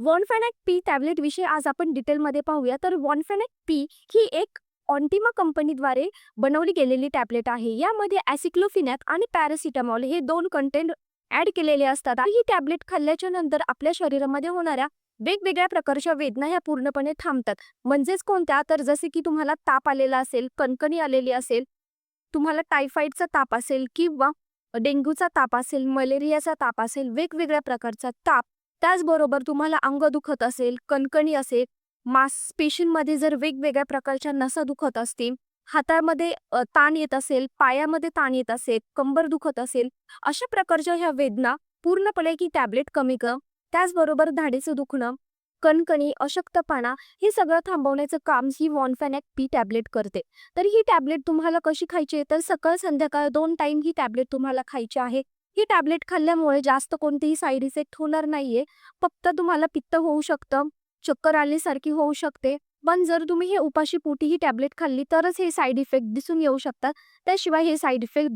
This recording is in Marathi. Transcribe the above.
वॉनफॅनॅक पी टॅबलेट विषयी आज आपण डिटेलमध्ये पाहूया. तर वॉनफॅनॅक पी ही एक ऑन्टिमा कंपनीद्वारे बनवली गेलेली टॅबलेट आहे. यामध्ये ॲसिक्लोफिनॅक आणि पॅरासिटामॉल हे दोन कंटेंट ऍड केलेले असतात. आणि ही टॅबलेट खाल्ल्याच्या नंतर आपल्या शरीरामध्ये होणाऱ्या वेगवेगळ्या प्रकारच्या वेदना ह्या पूर्णपणे थांबतात. म्हणजेच कोणत्या? तर जसे की तुम्हाला ताप आलेला असेल कणकणी आलेली असेल तुम्हाला टायफॉइडचा ताप असेल किंवा डेंग्यूचा ताप असेल मलेरियाचा ताप असेल वेगवेगळ्या प्रकारचा ताप त्याचबरोबर तुम्हाला अंग दुखत असेल कणकणी असेल मांसपेशींमध्ये जर वेगवेगळ्या प्रकारच्या नसा दुखत असतील हातामध्ये ताण येत असेल पायामध्ये ताण येत असेल कंबर दुखत असेल अशा प्रकारच्या ह्या वेदना पूर्णपणे की टॅबलेट कमी कर. त्याचबरोबर धाडेचं दुखणं कणकणी अशक्तपणा हे सगळं थांबवण्याचं काम ही वॉनफॅनॅक पी टॅबलेट करते. तर ही टॅबलेट तुम्हाला कशी खायची आहे? तर सकाळ संध्याकाळ दोन टाइम ही टॅबलेट तुम्हाला खायची आहे. ही टॅबलेट खाल्ल्यामुळे जास्त कोणतेही साईड इफेक्ट होणार नाहीये. फक्त तुम्हाला पित्त होऊ शकतं चक्कर आल्यासारखी होऊ शकते. पण जर तुम्ही हे उपाशी पोटी ही टॅबलेट खाल्ली तरच हे साईड इफेक्ट दिसून येऊ शकतात. त्याशिवाय हे साईड इफेक्ट